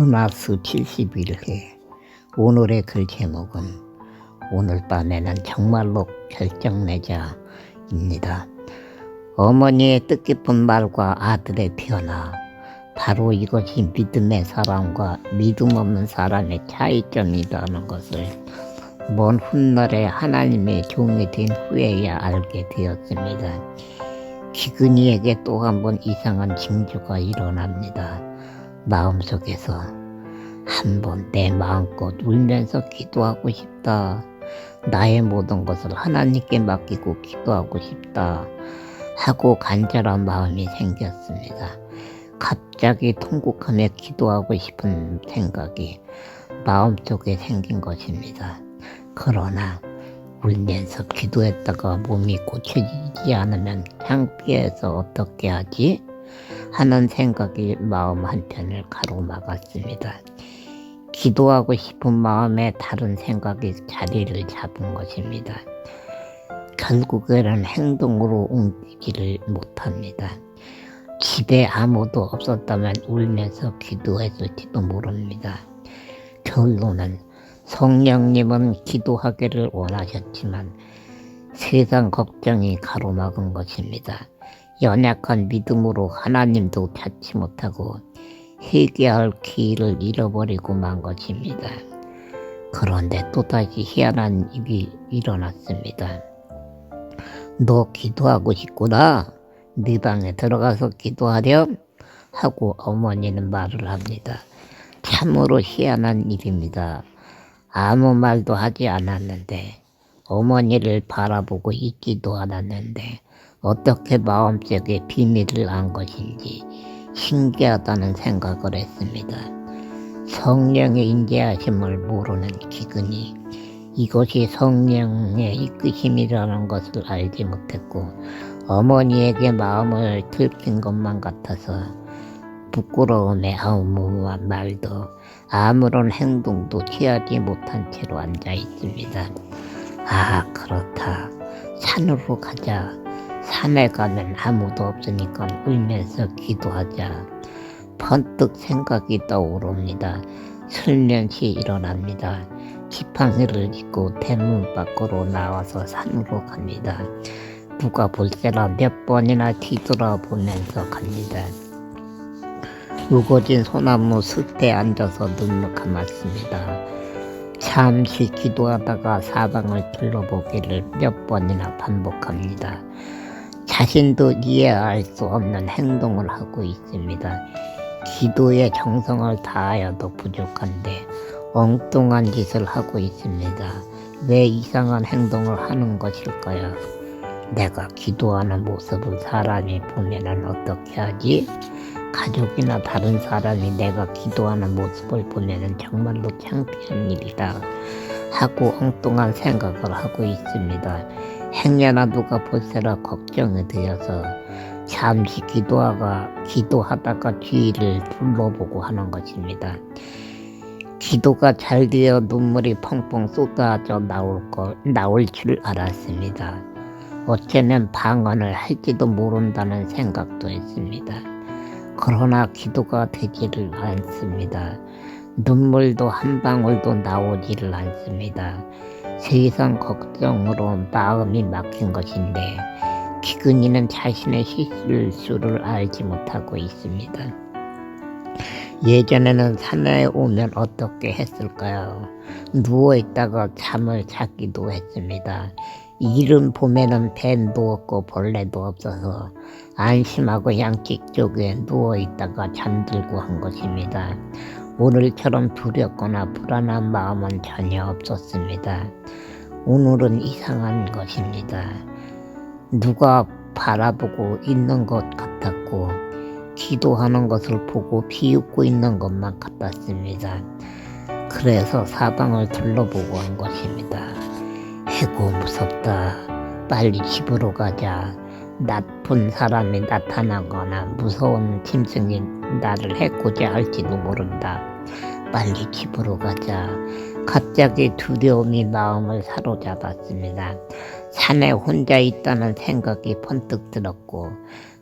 은하수 71회 오늘의 글 제목은 오늘 밤에는 정말로 결정내자입니다. 어머니의 뜻깊은 말과 아들의 변화 바로 이것이 믿음의 사람과 믿음 없는 사람의 차이점이라는 것을 먼 훗날에 하나님의 종이 된 후에야 알게 되었습니다. 기근이에게 또 한 번 이상한 징조가 일어납니다. 마음속에서 한 번 내 마음껏 울면서 기도하고 싶다. 나의 모든 것을 하나님께 맡기고 기도하고 싶다. 하고 간절한 마음이 생겼습니다. 갑자기 통곡하며 기도하고 싶은 생각이 마음속에 생긴 것입니다. 그러나 울면서 기도했다가 몸이 고쳐지지 않으면 창피해서 어떻게 하지? 하는 생각이 마음 한편을 가로막았습니다. 기도하고 싶은 마음에 다른 생각이 자리를 잡은 것입니다. 결국에는 행동으로 옮기지를 못합니다. 집에 아무도 없었다면 울면서 기도했을지도 모릅니다. 결론은 성령님은 기도하기를 원하셨지만 세상 걱정이 가로막은 것입니다. 연약한 믿음으로 하나님도 찾지 못하고 회개할 기회를 잃어버리고 만 것입니다. 그런데 또다시 희한한 일이 일어났습니다. 너 기도하고 싶구나. 네 방에 들어가서 기도하렴 하고 어머니는 말을 합니다. 참으로 희한한 일입니다. 아무 말도 하지 않았는데 어머니를 바라보고 있지도 않았는데 어떻게 마음속에 비밀을 안 것인지 신기하다는 생각을 했습니다. 성령의 인재하심을 모르는 기근이 이것이 성령의 이끄심이라는 것을 알지 못했고 어머니에게 마음을 들킨 것만 같아서 부끄러움에 아무 말도 아무런 행동도 취하지 못한 채로 앉아 있습니다. 아 그렇다 산으로 가자 산에 가면 아무도 없으니까 울면서 기도하자. 번뜩 생각이 떠오릅니다. 슬면시 일어납니다. 지팡이를 짚고 대문 밖으로 나와서 산으로 갑니다. 누가 볼때라 몇 번이나 뒤돌아보면서 갑니다. 우거진 소나무 숲에 앉아서 눈을 감았습니다. 잠시 기도하다가 사방을 둘러보기를 몇 번이나 반복합니다. 자신도 이해할 수 없는 행동을 하고 있습니다. 기도에 정성을 다하여도 부족한데 엉뚱한 짓을 하고 있습니다. 왜 이상한 행동을 하는 것일까요? 내가 기도하는 모습을 사람이 보면 어떻게 하지? 가족이나 다른 사람이 내가 기도하는 모습을 보면 정말로 창피한 일이다 하고 엉뚱한 생각을 하고 있습니다. 행여나 누가 볼세라 걱정이 되어서 잠시 기도하가 기도하다가 뒤를 둘러보고 하는 것입니다. 기도가 잘 되어 눈물이 펑펑 쏟아져 나올 거 나올 줄 알았습니다. 어쩌면 방언을 할지도 모른다는 생각도 했습니다. 그러나 기도가 되지를 않습니다. 눈물도 한 방울도 나오지를 않습니다. 세상 걱정으로 마음이 막힌 것인데 기근이는 자신의 실수를 알지 못하고 있습니다. 예전에는 산에 오면 어떻게 했을까요? 누워있다가 잠을 자기도 했습니다. 이른 봄에는 뱀도 없고 벌레도 없어서 안심하고 양쪽 쪽에 누워있다가 잠들고 한 것입니다. 오늘처럼 두렵거나 불안한 마음은 전혀 없었습니다. 오늘은 이상한 것입니다. 누가 바라보고 있는 것 같았고, 기도하는 것을 보고 비웃고 있는 것만 같았습니다. 그래서 사방을 둘러보고 한 것입니다. 해고 무섭다. 빨리 집으로 가자. 나쁜 사람이 나타나거나 무서운 짐승이 나를 해코자 할지도 모른다. 빨리 집으로 가자. 갑자기 두려움이 마음을 사로잡았습니다. 산에 혼자 있다는 생각이 번뜩 들었고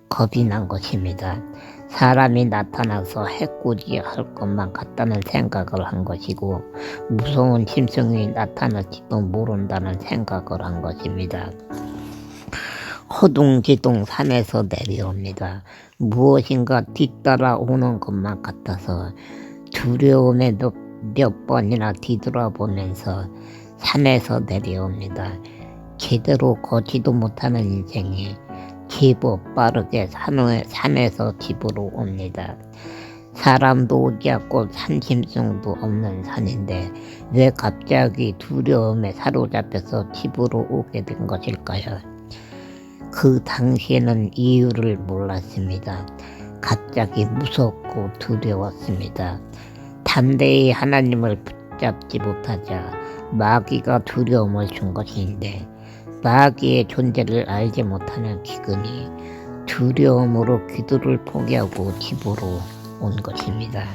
겁이 난 것입니다. 사람이 나타나서 해코지 할 것만 같다는 생각을 한 것이고 무서운 짐승이 나타날지도 모른다는 생각을 한 것입니다. 허둥지둥 산에서 내려옵니다. 무엇인가 뒤따라 오는 것만 같아서 두려움에 몇, 몇 번이나 뒤돌아보면서 산에서 내려옵니다. 제대로 걷지도 못하는 인생이 제법 빠르게 산에, 산에서 집으로 옵니다. 사람도 오지 않고 산짐승도 없는 산인데 왜 갑자기 두려움에 사로잡혀서 집으로 오게 된 것일까요? 그 당시에는 이유를 몰랐습니다. 갑자기 무섭고 두려웠습니다. 담대히 하나님을 붙잡지 못하자 마귀가 두려움을 준 것인데 마귀의 존재를 알지 못하는 기근이 두려움으로 기도를 포기하고 집으로 온 것입니다.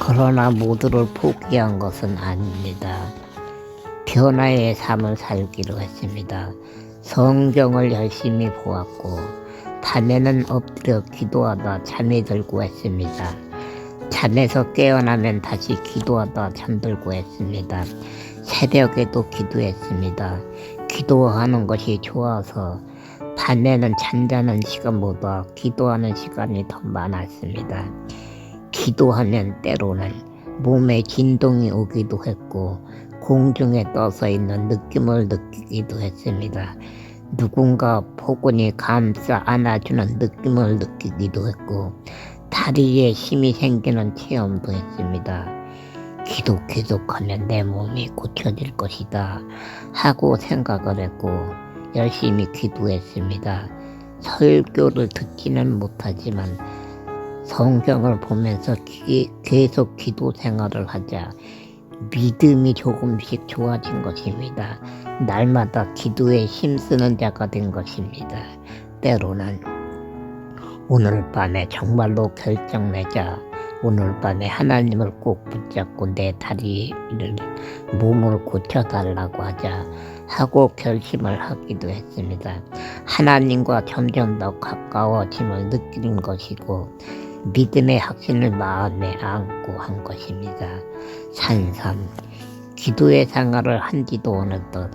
그러나 모두를 포기한 것은 아닙니다. 변화의 삶을 살기로 했습니다. 성경을 열심히 보았고 밤에는 엎드려 기도하다 잠이 들고 했습니다. 잠에서 깨어나면 다시 기도하다 잠들고 했습니다. 새벽에도 기도했습니다. 기도하는 것이 좋아서 밤에는 잠자는 시간보다 기도하는 시간이 더 많았습니다. 기도하면 때로는 몸에 진동이 오기도 했고 공중에 떠서 있는 느낌을 느끼기도 했습니다. 누군가 포근히 감싸 안아주는 느낌을 느끼기도 했고 다리에 힘이 생기는 체험도 했습니다. 기도 계속하면 내 몸이 고쳐질 것이다 하고 생각을 했고 열심히 기도했습니다. 설교를 듣지는 못하지만 성경을 보면서 기, 계속 기도 생활을 하자 믿음이 조금씩 좋아진 것입니다. 날마다 기도에 힘쓰는 자가 된 것입니다. 때로는 오늘 밤에 정말로 결정 내자 오늘 밤에 하나님을 꼭 붙잡고 내 다리를 몸을 고쳐달라고 하자 하고 결심을 하기도 했습니다. 하나님과 점점 더 가까워짐을 느끼는 것이고 믿음의 확신을 마음에 안고 한 것입니다. 산삼 기도의 생활을 한지도 어느덧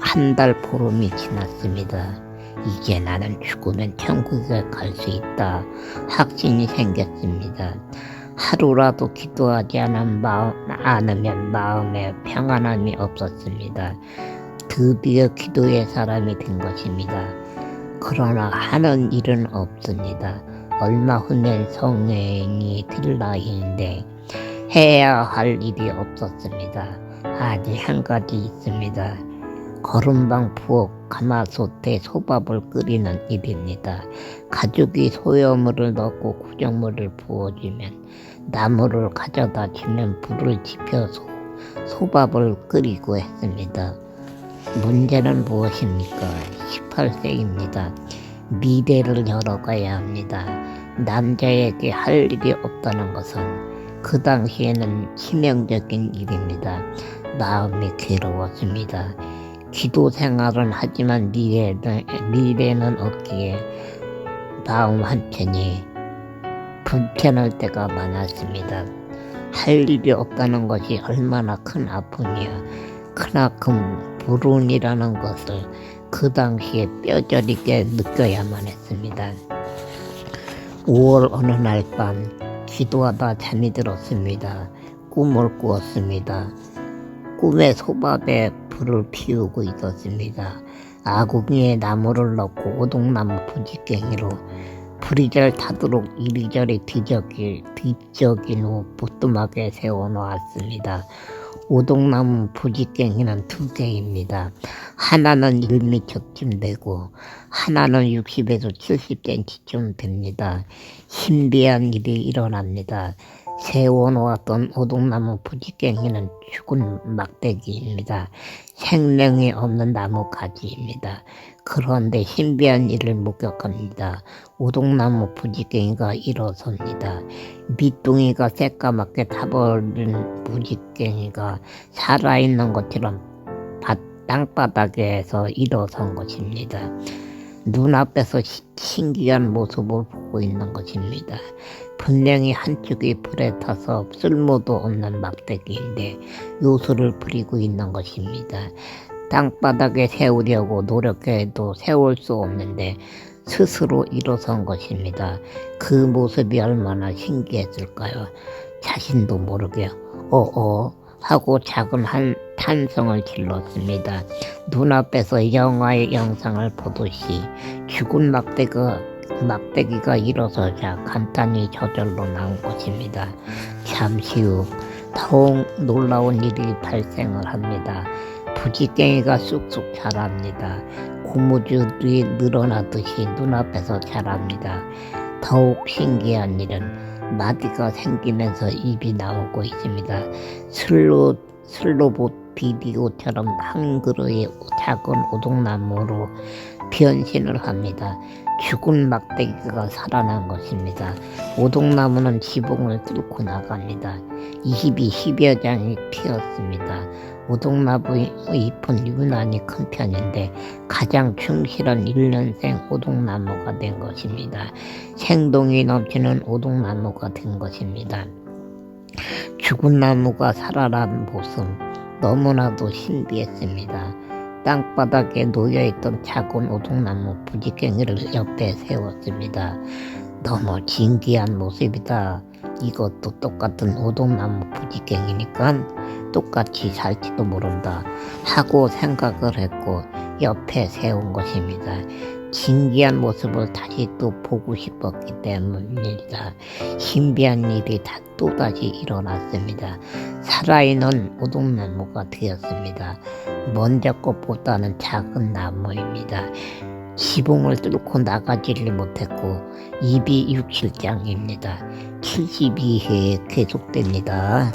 한 달 보름이 지났습니다. 이제 나는 죽으면 천국에 갈 수 있다. 확신이 생겼습니다. 하루라도 기도하지 않은 마음, 않으면 마음에 평안함이 없었습니다. 드디어 기도의 사람이 된 것입니다. 그러나 하는 일은 없습니다. 얼마 후면 성행이 될 나이인데 해야 할 일이 없었습니다. 아직 한 가지 있습니다. 거름방 부엌 가마솥에 소밥을 끓이는 일입니다. 가족이 소여물을 넣고 구정물을 부어주면 나무를 가져다 주면 불을 지펴서 소밥을 끓이고 했습니다. 문제는 무엇입니까? 18세입니다. 미래를 열어가야 합니다. 남자에게 할 일이 없다는 것은 그 당시에는 치명적인 일입니다. 마음이 괴로웠습니다. 기도 생활은 하지만 미래는, 미래는 없기에 마음 한편이 불편할 때가 많았습니다. 할 일이 없다는 것이 얼마나 큰 아픔이야. 크나큰 불운이라는 것을 그 당시에 뼈저리게 느껴야만 했습니다. 5월 어느 날 밤 기도하다 잠이 들었습니다. 꿈을 꾸었습니다. 꿈에 소밥에 불을 피우고 있었습니다. 아궁이에 나무를 넣고 오동나무 부지깽이로 불이 잘 타도록 이리저리 뒤적일, 뒤적인 후 부뚜막에 세워놓았습니다. 오동나무 부지깽이는 두 개입니다. 하나는 1m쯤 되고 하나는 60에서 70cm쯤 됩니다. 신비한 일이 일어납니다. 세워놓았던 오동나무 부지깽이는 죽은 막대기입니다. 생명이 없는 나무 가지입니다. 그런데 신비한 일을 목격합니다. 오동나무 부지깽이가 일어섭니다. 밑둥이가 새까맣게 타버린 부지깽이가 살아있는 것처럼 땅바닥에서 일어선 것입니다. 눈앞에서 시- 신기한 모습을 보고 있는 것입니다. 분명히 한쪽이 불에 타서 쓸모도 없는 막대기인데 요술을 부리고 있는 것입니다. 땅바닥에 세우려고 노력해도 세울 수 없는데 스스로 일어선 것입니다. 그 모습이 얼마나 신기했을까요? 자신도 모르게 어어 하고 작은 한 탄성을 질렀습니다. 눈앞에서 영화의 영상을 보듯이 죽은 막대기가, 막대기가 일어서 자 간단히 저절로 나온 것입니다. 잠시 후 더욱 놀라운 일이 발생을 합니다. 부지깽이가 쑥쑥 자랍니다. 고무줄이 늘어나듯이 눈앞에서 자랍니다. 더욱 신기한 일은 마디가 생기면서 입이 나오고 있습니다. 슬로 슬로봇 비디오처럼 한 그루의 작은 오동나무로 변신을 합니다. 죽은 막대기가 살아난 것입니다. 오동나무는 지붕을 뚫고 나갑니다. 22여 장이 피었습니다. 오동나무의 잎은 유난히 큰 편인데 가장 충실한 1년생 오동나무가 된 것입니다. 생동이 넘치는 오동나무가 된 것입니다. 죽은 나무가 살아난 모습 너무나도 신비했습니다. 땅바닥에 놓여있던 작은 오동나무 부지깽이를 옆에 세웠습니다. 너무 신기한 모습이다. 이것도 똑같은 오동나무 부지깽이니까 똑같이 살지도 모른다 하고 생각을 했고 옆에 세운 것입니다. 신기한 모습을 다시 또 보고 싶었기 때문입니다. 신비한 일이 다 또다시 일어났습니다. 살아있는 오동나무가 되었습니다. 먼저 것보다는 작은 나무입니다. 지붕을 뚫고 나가지를 못했고 입이 67장입니다. 72회 계속됩니다.